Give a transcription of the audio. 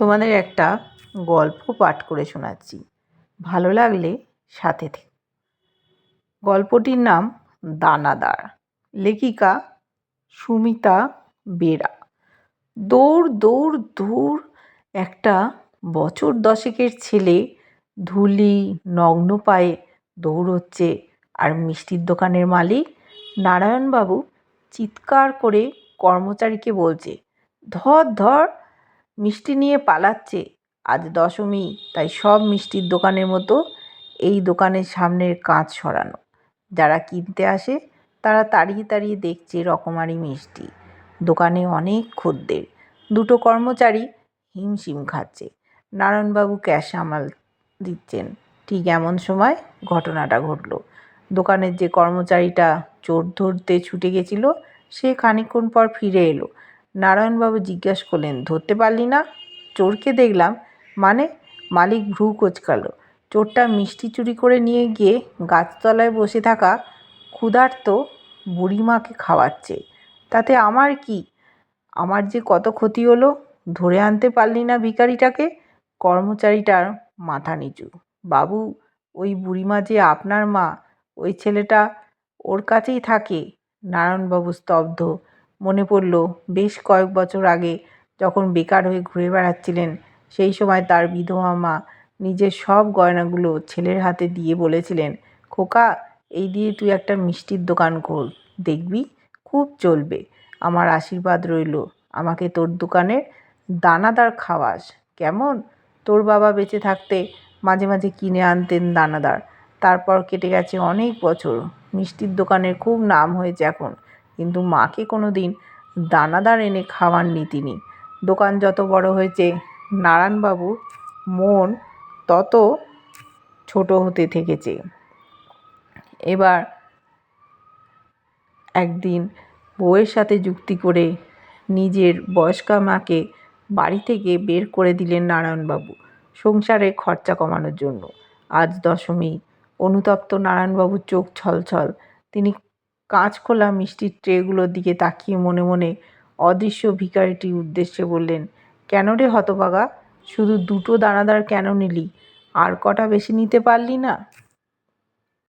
তোমাদের একটা গল্প পাঠ করে শোনাচ্ছি। ভালো লাগলে সাথে থেকো। গল্পটির নাম দানাদার। লেখিকা সুমিতা বেরা। দৌড় দৌড় দৌড় একটা বছর দশেকের ছেলে ধুলি, নগ্ন পায়ে দৌড়চ্ছে আর মিষ্টির দোকানের মালিক নারায়ণবাবু চিৎকার করে কর্মচারীকে বলছে, ধর ধর মিষ্টি নিয়ে পালাচ্ছে। আজ দশমী, তাই সব মিষ্টির দোকানের মতো এই দোকানের সামনের কাঁচ সরানো। যারা কিনতে আসে, তারা তাড়িয়ে তাড়িয়ে দেখছে রকমারি মিষ্টি। দোকানে অনেক খদ্দের। দুটো কর্মচারী হিমশিম খাচ্ছে। নারায়ণবাবু ক্যাশ আমাল দিচ্ছেন। ঠিক এমন সময় ঘটনাটা ঘটলো। দোকানের যে কর্মচারীটা চোর ধরতে ছুটে গেছিল, সে খানিকক্ষণ পর ফিরে এলো। নারায়ণবাবু জিজ্ঞাসা করলেন, ধরতে পারলি না? চোরকে দেখলাম। মানে? মালিক ভ্রু কোচকালো। চোরটা মিষ্টি চুরি করে নিয়ে গিয়ে গাছতলায় বসে থাকা ক্ষুধার্ত বুড়িমাকে খাওয়াচ্ছে। তাতে আমার কি? আমার যে কত ক্ষতি হলো, ধরে আনতে পারলি না ভিখারিটাকে? কর্মচারীটার মাথা নিচু। বাবু, ওই বুড়িমা যে আপনার মা, ওই ছেলেটা ওর কাছেই থাকে। নারায়ণবাবু স্তব্ধ। মনে পড়ল, বেশ কয়েক বছর আগে যখন বেকার হয়ে ঘুরে বেড়াচ্ছিলেন, সেই সময় তার বিধবা মা নিজের সব গয়নাগুলো ছেলের হাতে দিয়ে বলেছিলেন, খোকা, এই দিয়ে তুই একটা মিষ্টির দোকান খোল, দেখবি খুব চলবে। আমার আশীর্বাদ রইল, আমাকে তোর দোকানের দানাদার খাওয়াস। কেমন? তোর বাবা বেঁচে থাকতে মাঝে মাঝে কিনে আনতেন দানাদার। তারপর কেটে গেছে অনেক বছর। মিষ্টির দোকানের খুব নাম হয়েছে এখন। কিন্তু মাকে কোনো দিন দানাদার এনে খাওয়ার নীতি নেই দোকান যত বড় হয়েছে নারায়ণবাবুর মন তত ছোট হতে থেকেছে। এবার একদিন বউয়ের সাথে যুক্তি করে নিজের বয়স্কা মাকে বাড়ি থেকে বের করে দিলেন নারায়ণবাবু সংসারে খরচা কমানোর জন্য। আজ দশমী, অনুতপ্ত নারায়ণবাবুর চোখ ছলছল। তিনি কাঁচ খোলা মিষ্টির ট্রেগুলোর দিকে তাকিয়ে মনে মনে অদৃশ্য ভিকারিটির উদ্দেশ্যে বললেন, কেন রে হতবাগা শুধু দুটো দানাদার কেন নিলি? আর কটা বেশি নিতে পারলি না?